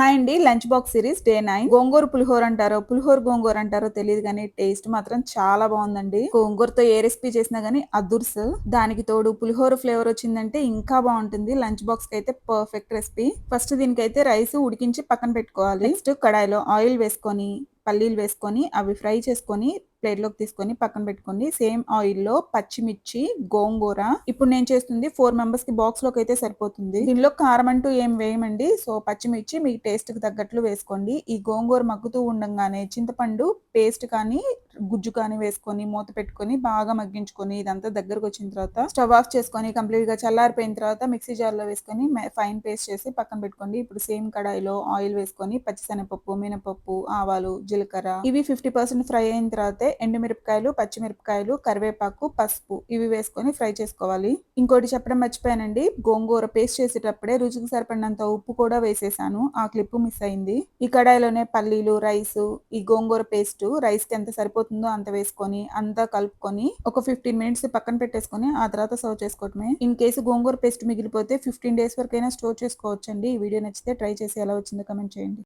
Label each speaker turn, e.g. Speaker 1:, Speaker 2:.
Speaker 1: Hi అండి lunch box series day nine. గోంగూర పులిహోర అంటారో పులిహోర గోంగూర అంటారో తెలియదు కానీ టేస్ట్ మాత్రం చాలా బాగుందండి. గోంగూరతో ఏ రెసిపీ చేసినా గానీ అదుర్స్. దానికి తోడు పులిహోర ఫ్లేవర్ వచ్చిందంటే ఇంకా బాగుంటుంది. లంచ్ బాక్స్కి అయితే పర్ఫెక్ట్ రెసిపీ. ఫస్ట్ దీనికైతే రైస్ ఉడికించి పక్కన పెట్టుకోవాలి. నెక్స్ట్ కడాయిలో ఆయిల్ వేసుకొని పల్లీలు వేసుకొని అవి ఫ్రై చేసుకొని ప్లేట్లోకి తీసుకొని పక్కన పెట్టుకోండి. సేమ్ ఆయిల్లో పచ్చిమిర్చి గోంగూర. ఇప్పుడు నేను చేస్తుంది ఫోర్ మెంబర్స్కి బాక్స్లోకి అయితే సరిపోతుంది. దీనిలో కారం అంటూ ఏం వేయమండి. సో పచ్చిమిర్చి మీ టేస్ట్కి తగ్గట్లు వేసుకోండి. ఈ గోంగూర మగ్గుతూ ఉండగానే చింతపండు పేస్ట్ కానీ గుజ్జు కానీ వేసుకొని మూత పెట్టుకొని బాగా మగ్గించుకొని ఇదంతా దగ్గరకు వచ్చిన తర్వాత స్టవ్ ఆఫ్ చేసుకొని కంప్లీట్గా చల్లారిపోయిన తర్వాత మిక్సీ జార్లో వేసుకొని ఫైన్ పేస్ట్ చేసి పక్కన పెట్టుకోండి. ఇప్పుడు సేమ్ కడాయిలో ఆయిల్ వేసుకొని పచ్చిశనగపప్పు మినపప్పు ఆవాలు జీలకర్ర ఇవి ఫిఫ్టీ పర్సెంట్ ఫ్రై అయిన తర్వాత ఎండుమిరపకాయలు పచ్చిమిరపకాయలు కరివేపాకు పసుపు ఇవి వేసుకొని ఫ్రై చేసుకోవాలి. ఇంకోటి చెప్పడం మర్చిపోయానండి. గోంగూర పేస్ట్ చేసేటప్పుడే రుచికి సరిపడినంత ఉప్పు కూడా వేసేసాను. ఆ క్లిప్ మిస్ అయింది. ఈ కడాయిలోనే పల్లీలు రైస్ ఈ గోంగూర పేస్ట్ రైస్కి ఎంత సరిపోతుంది అంత వేసుకొని అంతా కలుపుకొని ఒక ఫిఫ్టీన్ మినిట్స్ పక్కన పెట్టేసుకొని ఆ తర్వాత సర్వ్ చేసుకోవటమే. ఇన్ కేసు గోంగూర పేస్ట్ మిగిలిపోతే ఫిఫ్టీన్ డేస్ వరకైనా స్టోర్ చేసుకోవచ్చండి. ఈ వీడియో నచ్చితే ట్రై చేసి ఎలా వచ్చిందో కమెంట్ చేయండి.